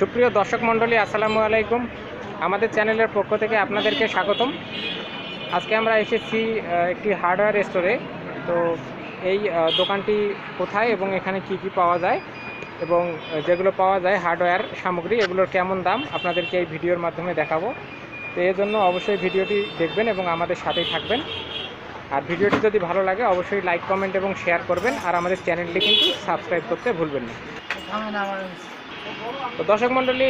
সুপ্রিয় দর্শক মণ্ডলী, আসসালামু আলাইকুম। আমাদের চ্যানেলের পক্ষ থেকে আপনাদেরকে স্বাগতম। আজকে আমরা এসেছি একটি হার্ডওয়্যার স্টোরে তো এই দোকানটি কোথায় এবং এখানে কি কি পাওয়া যায় এবং যেগুলো পাওয়া যায় হার্ডওয়্যার সামগ্রী, এগুলোর কেমন দাম, আপনাদেরকে এই ভিডিওর মাধ্যমে দেখাবো। তো এর জন্য অবশ্যই ভিডিওটি দেখবেন এবং আমাদের সাথেই থাকবেন। আর ভিডিওটি যদি ভালো লাগে, অবশ্যই লাইক কমেন্ট এবং শেয়ার করবেন। আর আমাদের চ্যানেলটি কিন্তু সাবস্ক্রাইব করতে ভুলবেন না। তো দর্শক মণ্ডলী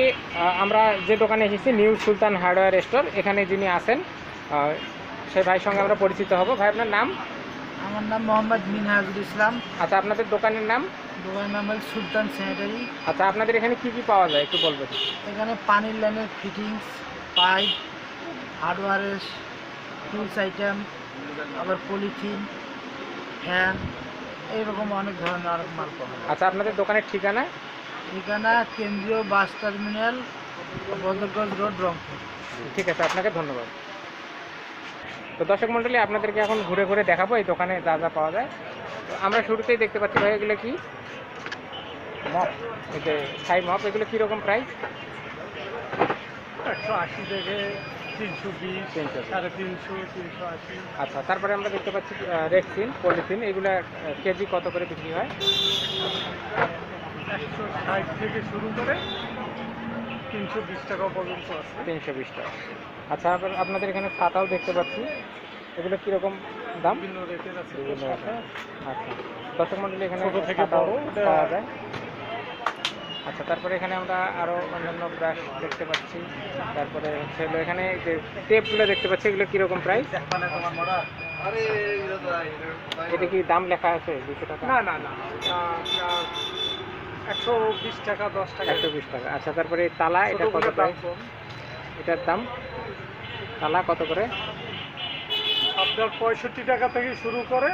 আমরা যে দোকানে এসেছি নিউ সুলতান হার্ডওয়্যার স্টোর এখানে যিনি আছেন সেই ভাইয়ের সঙ্গে আমরা পরিচিত হব। ভাই আপনার নাম? আমার নাম মোহাম্মদ মিনহাজুল ইসলাম। আচ্ছা আপনাদের দোকানের নাম? দোকানের নাম হল সুলতান স্যানিটারি। আচ্ছা আপনাদের এখানে কি কি পাওয়া যায় একটু বলবেন? এখানে পানির লাইনের ফিটিংস পাইপ হার্ডওয়ারের টুলস আইটেম আবার পলিথিন ফ্যান এইরকম অনেক ধরনের আর মাল পাওয়া যায়। আচ্ছা আপনাদের দোকানের ঠিকানা? ঠিকানা কেন্দ্রীয় bus terminal Badarganj road Rangpur. ঠিক আছে আপনাকে ধন্যবাদ। তো দর্শক মণ্ডলী আপনাদেরকে এখন ঘুরে ঘুরে দেখাবো এই দোকানে যা যা পাওয়া যায়। তো আমরা শুরুতেই দেখতে পাচ্ছি ভাই এগুলো কি? মপ এই যে ছাই মপ এগুলো কীরকম প্রাইস একশো আশি থেকে তিনশো বিশ তিনশো সাড়ে তিনশো তিনশো আশি। আচ্ছা তারপরে আমরা দেখতে পাচ্ছি রেক্সিন পলিথিন এগুলো কেজি কত করে বিক্রি হয়? একশো ষাট থেকে শুরু করে তিনশো বিশ টাকা পর্যন্ত আছে। তিনশো বিশ টাকা। আচ্ছা আবার আপনাদের এখানে ছাতাও দেখতে পাচ্ছি। এগুলো কীরকম দাম? বিভিন্ন রেটের আছে। বিভিন্ন আচ্ছা। দর্শক মন্ডলী এখানে ছোট থেকে বড়, পাওয়া যায়। আচ্ছা তারপরে এখানে আমরা আরও অন্যান্য ব্রাশ দেখতে পাচ্ছি। তারপরে হচ্ছে এখানে যে টেপগুলো দেখতে পাচ্ছি এগুলো কীরকম প্রাইস এটা কি দাম লেখা আছে দুশো টাকা? না না না। একশো বিশ টাকা দশ টাকা। একশো বিশ টাকা। আচ্ছা তারপরে তালা এটা কত দাম এটার দাম? তালা কত করে? আপনার পঁয়ষট্টি টাকা থেকে শুরু করে।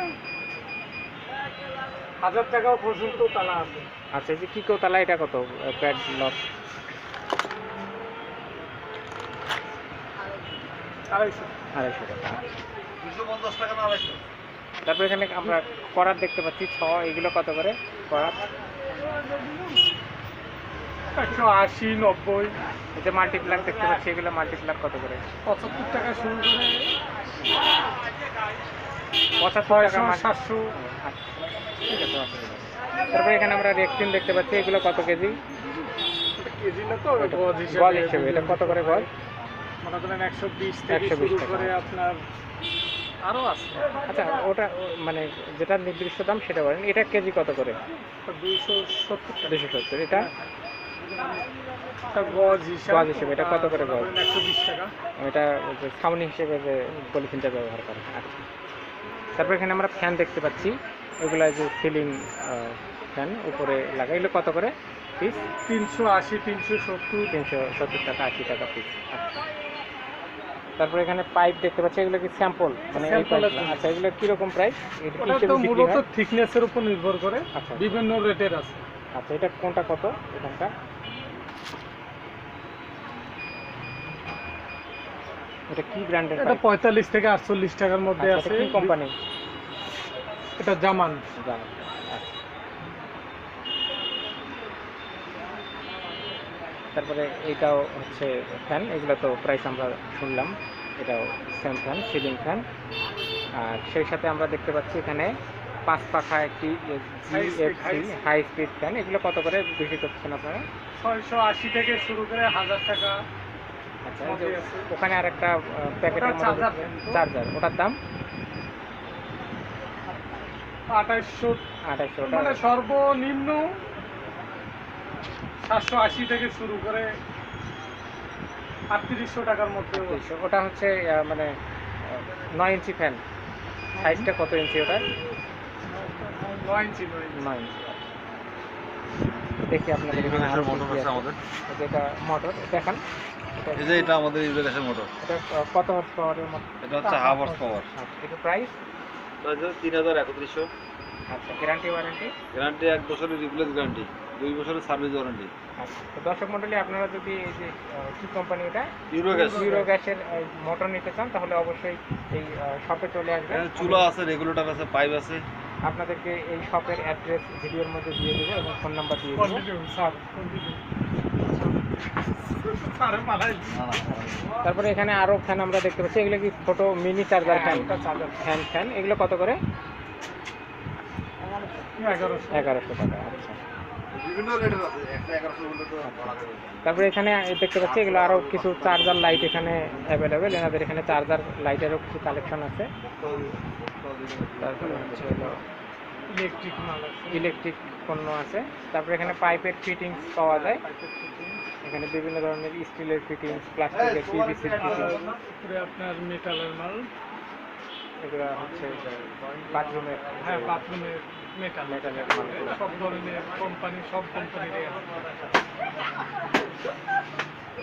হাজার টাকাও পর্যন্ত তালা আছে। আচ্ছা যে কি কেউ তালা এটা কত? প্যাড লক আড়াইশো। আড়াইশো টাকা। দুশো পঞ্চাশ টাকা না আড়াইশো? তারপরে এখানে আমরা করার দেখতে পাচ্ছি ছ এগুলো কত করে? করার? একশো আশি নব্বই। যে মাল্টিপ্লাক দেখতে পাচ্ছি এগুলো মাল্টিপ্লাক কত করে? পঁচাত্তর টাকা শুরু করে। পঁচাত্তর টাকা সাতশো ঠিক আছে তারপরে এখানে আমরা রেক্সিন দেখতে পাচ্ছি এগুলো কত কেজি? কেজি না তো গজ গজ হিসেবে এটা কত করে গজ মনে করেন একশো বিশ থেকে 120 শুরু করে আপনার আরও আছে। আচ্ছা ওটা মানে যেটা নির্দিষ্ট দাম সেটা বলেন এটা কেজি কত করে? দুইশো সত্তর দুশো সত্তর এটা? গজ হিসাবে এটা কত করে গজ? একশো বিশ টাকা। এটা যে ছাউনি হিসেবে যে পলিথিনটা ব্যবহার করে আচ্ছা। তারপর এখানে আমরা ফ্যান দেখতে পাচ্ছি। এগুলা যে সিলিং ফ্যান উপরে লাগা এগুলো কত করে? পিস? তিনশো আশি তিনশো সত্তর। তিনশো সত্তর টাকা আশি টাকা পিস। আচ্ছা। তারপরে এখানে পাইপ দেখতে পাচ্ছি এগুলো কি স্যাম্পল মানে। আচ্ছা এগুলো কীরকম প্রাইস এটা মূলত থিকনেসের উপর নির্ভর করে আচ্ছা। বিভিন্ন রেটের আছে। আচ্ছা এটা কোনটা কত এখানটা? এটা কি ব্র্যান্ডের এটা পঁয়তাল্লিশ থেকে আটচল্লিশ টাকার মধ্যে আচ্ছা আছে। কি কোম্পানি এটা জামান। জানো তারপরে এটাও হচ্ছে ফ্যান এগুলো তো প্রাইস আমরা শুনলাম। এটাও সেম ফ্যান সিলিং ফ্যান আর সেই সাথে আমরা দেখতে পাচ্ছি এখানে পাঁচ পাখা একটি জিএফসি হাই স্পিড ফ্যান এগুলো কত করে বিক্রি করছেন আপনারা? ছয়শো আশি থেকে শুরু করে হাজার টাকা। আচ্ছা। ওখানে আর একটা প্যাকেটের। চার্জার ওটার দাম? আঠাশশো আঠাশশো মানে সর্বনিম্ন সাতশো আশি থেকে শুরু করে আটত্রিশশো টাকার মধ্যে। ওটা হচ্ছে মানে নয় ইঞ্চি ফ্যান সাইজটা কত ইঞ্চি ওটার? নয় ইঞ্চি নয় ইঞ্চি। ইঞ্চি দেখি আপনাদের যেটা মোটর দেখান। এই যে এটা আমাদের মোটর এটা কত হর্স পাওয়ারের মোটর এটা হচ্ছে হাফ হর্স পাওয়ার আচ্ছা এটা প্রাইস তিন হাজার একত্রিশশো। আচ্ছা গ্যারান্টি ওয়ারেন্টি গ্যারান্টি এক বছরের রিপ্লেস গ্যারান্টি দুই বছরের সার্ভিস ওয়ারেন্টি আচ্ছা। তো দর্শক মণ্ডলী আপনারা যদি এই যে কি কোম্পানি এটা? ইউরো গ্যাস ইউরো গ্যাসের মোটর নিতে চান তাহলে অবশ্যই এই শপে চলে আসবেন। চুলা আছে রেগুলেটর আছে পাইপ আছে। আপনাদেরকে এই শপের অ্যাড্রেস ভিডিওর মধ্যে দিয়ে দেবো এবং ফোন নাম্বার দিয়ে দেবো। তারপরে এখানে আরও ফ্যান আমরা দেখতে পাচ্ছি। এগুলো কি ছোট mini charger fan fan fan এগুলো কত করে? এগারোশো টাকা আচ্ছা। তারপরে এখানে দেখতে পাচ্ছি এগুলো আরও কিছু চার্জার লাইট এখানে অ্যাভেলেবেল এনাদের এখানে চার্জার লাইটেরও কিছু কালেকশন আছে। তারপরে হচ্ছে হলো ইলেকট্রিক ইলেকট্রিক পণ্য আছে। তারপরে এখানে পাইপের ফিটিংস পাওয়া যায়। এখানে বিভিন্ন ধরনের স্টিলের ফিটিংস প্লাস্টিকের পিভিসির ফিটিংস আপনার মেটালের মাল? এগুলো হচ্ছে বাথরুমের হ্যাঁ বাথরুমের মেটাল সব ধরনের কোম্পানি সব কোম্পানির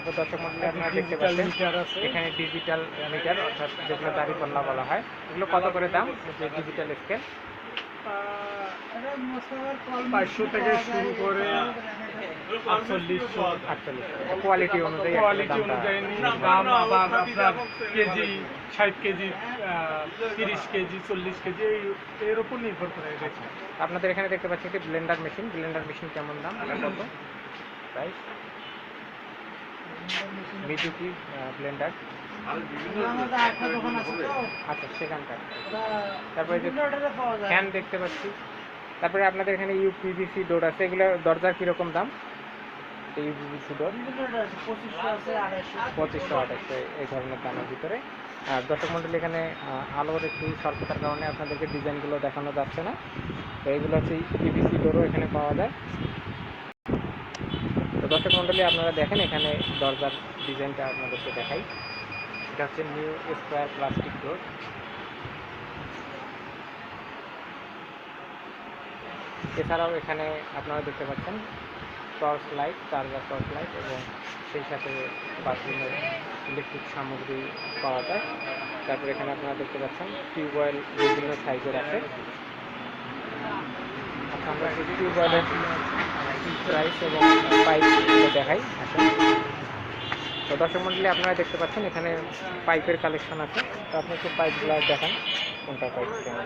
দর্শক মন্ডলী আপনারা দেখতে পাচ্ছেন আছে। এখানে ডিজিটাল মিটার অর্থাৎ যেগুলো দাড়ি পাল্লা বলা হয় এগুলো কত করে দাম? যে ডিজিটাল স্কেল পাঁচশো থেকে শুরু করে আটচল্লিশশো আটচল্লিশ কোয়ালিটি অনুযায়ী কোয়ালিটি অনুযায়ী দাম আবার আপনার কেজি ষাট কেজি তিরিশ কেজি চল্লিশ কেজি এই- এর উপর নির্ভর করে আপনাদের এখানে দেখতে পাচ্ছি একটি ব্লেন্ডার মেশিন ব্লেন্ডার মেশিন কেমন দাম? কত? প্রাইস মিজুকি ব্লেন্ডার আচ্ছা সেখানকার। তারপরে ফ্যান দেখতে পাচ্ছি। তারপরে আপনাদের এখানে ইউপিভিসি ডোর আছে, এগুলো দরজার কীরকম দাম? ইউপিভিসি ডোর পঁচিশশো আঠাশশো, এই ধরনের দামের ভিতরে। আর দর্শক মন্ডলী এখানে আলোর একটু স্বল্পতার কারণে আপনাদেরকে ডিজাইনগুলো দেখানো যাচ্ছে না। তো এইগুলো হচ্ছে পিভিসি ডোরও এখানে পাওয়া যায়। তো দর্শক মন্ডলী, আপনারা দেখেন এখানে দরজার ডিজাইনটা আপনাদেরকে দেখাই। এটা হচ্ছে নিউ স্কোয়ার প্লাস্টিক ডোর এছাড়াও এখানে আপনারা দেখতে পাচ্ছেন torch light, charger torch light এবং সেই সাথে বাথরুমের ইলেকট্রিক সামগ্রী পাওয়া যায়। তারপর এখানে আপনারা দেখতে পাচ্ছেন টিউবওয়েল বিভিন্ন সাইজের আছে। আচ্ছা আমরা টিউবওয়েলের প্রাইস এবং পাইপগুলো দেখাই। আসুন। তো দর্শক মন্ডলী আপনারা দেখতে পাচ্ছেন এখানে পাইপের কালেকশন আছে। তো আপনি একটু পাইপগুলো দেখান কোনটা পাইপ কেমন।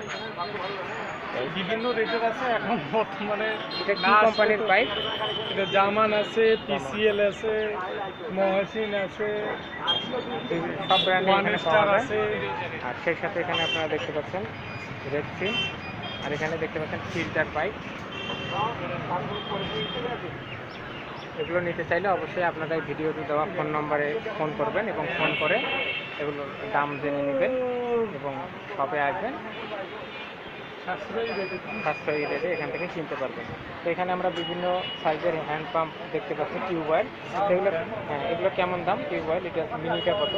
বিভিন্ন রেটের আছে এখন বর্তমানে এটা কি কোম্পানির পাইপ? এটা জামান আছে পিসিএল আছে মহাসিন আছে সব ব্র্যান্ডের এখানে পাওয়া যায়। আর সেই সাথে এখানে আপনারা দেখতে পাচ্ছেন রেডফিন আর এখানে দেখতে পাচ্ছেন ফিল্টার পাইপ এগুলো নিতে চাইলে অবশ্যই আপনারা ভিডিওতে দেওয়া ফোন নম্বরে ফোন করবেন এবং ফোন করে এগুলো দাম জেনে নেবেন এবং শপে আসবেন। সাশ্রয়ী রেটে এখান থেকে কিনতে পারবেন। তো এখানে আমরা বিভিন্ন সাইজের হ্যান্ড পাম্প দেখতে পাচ্ছি, টিউবওয়েল। এগুলো হ্যাঁ এগুলো কেমন দাম? টিউবওয়েল, এটা মিনিটা কত?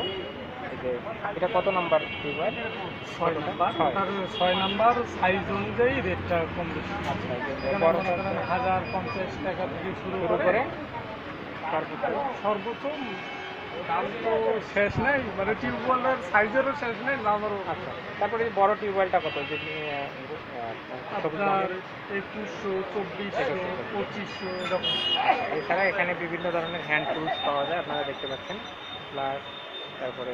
এটা কত নাম্বার ছয় নাম্বার ছয়। নাম্বার সাইজ অনুযায়ী রেটটা কম বেশি। আচ্ছা মনে করেন হাজার পঞ্চাশ টাকা থেকে শুরু করে সর্বোচ্চ? সর্বোচ্চ দাম তো শেষ নেই মানে টিউবওয়েলের সাইজেরও শেষ নেই দামেরও আচ্ছা তারপরে এই বড় টিউবওয়েলটা কত? যে সবুজ আপনার রঙের? একুশশো চব্বিশশো পঁচিশশো এরকম। এছাড়া এখানে বিভিন্ন ধরনের হ্যান্ড টুলস পাওয়া যায় আপনারা দেখতে পাচ্ছেন। প্লাস তারপরে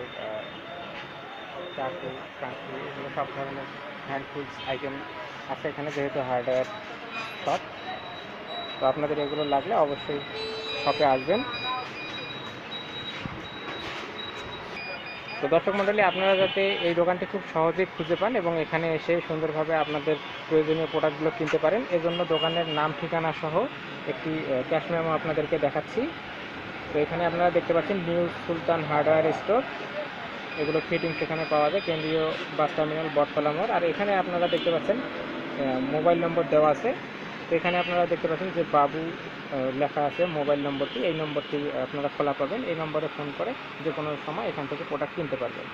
চাকু কাঁচি এগুলো সব ধরনের হ্যান্ড টুলস আইটেম আছে এখানে যেহেতু হার্ডওয়্যার শপ তো আপনাদের এগুলো লাগলে অবশ্যই শপে আসবেন। তো দর্শক মণ্ডলী আপনারা যাতে এই দোকানটি খুব সহজেই খুঁজে পান এবং এখানে এসে সুন্দরভাবে আপনাদের প্রয়োজনীয় প্রোডাক্টগুলো কিনতে পারেন, এজন্য দোকানের নাম, ঠিকানা সহ একটি ক্যাশ মেমো আপনাদেরকে দেখাচ্ছি। তো এখানে আপনারা দেখতে পাচ্ছেন নিউ সুলতান হার্ডওয়্যার স্টোর। এগুলো ফিটিংস এখানে পাওয়া যায়। কেন্দ্রীয় বাস টার্মিনাল বটতলা মোড়। আর এখানে আপনারা দেখতে পাচ্ছেন মোবাইল নম্বর দেওয়া আছে। তো এখানে আপনারা দেখতে পাচ্ছেন যে বাবু লেখা আছে মোবাইল নম্বরটি। এই নম্বরটি আপনারা খোলা পাবেন। এই নম্বরে ফোন করে যে কোনো সময় এখান থেকে প্রোডাক্ট কিনতে পারবেন।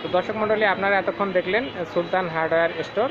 তো দর্শক মণ্ডলী, আপনারা এতক্ষণ দেখলেন সুলতান হার্ডওয়্যার স্টোর।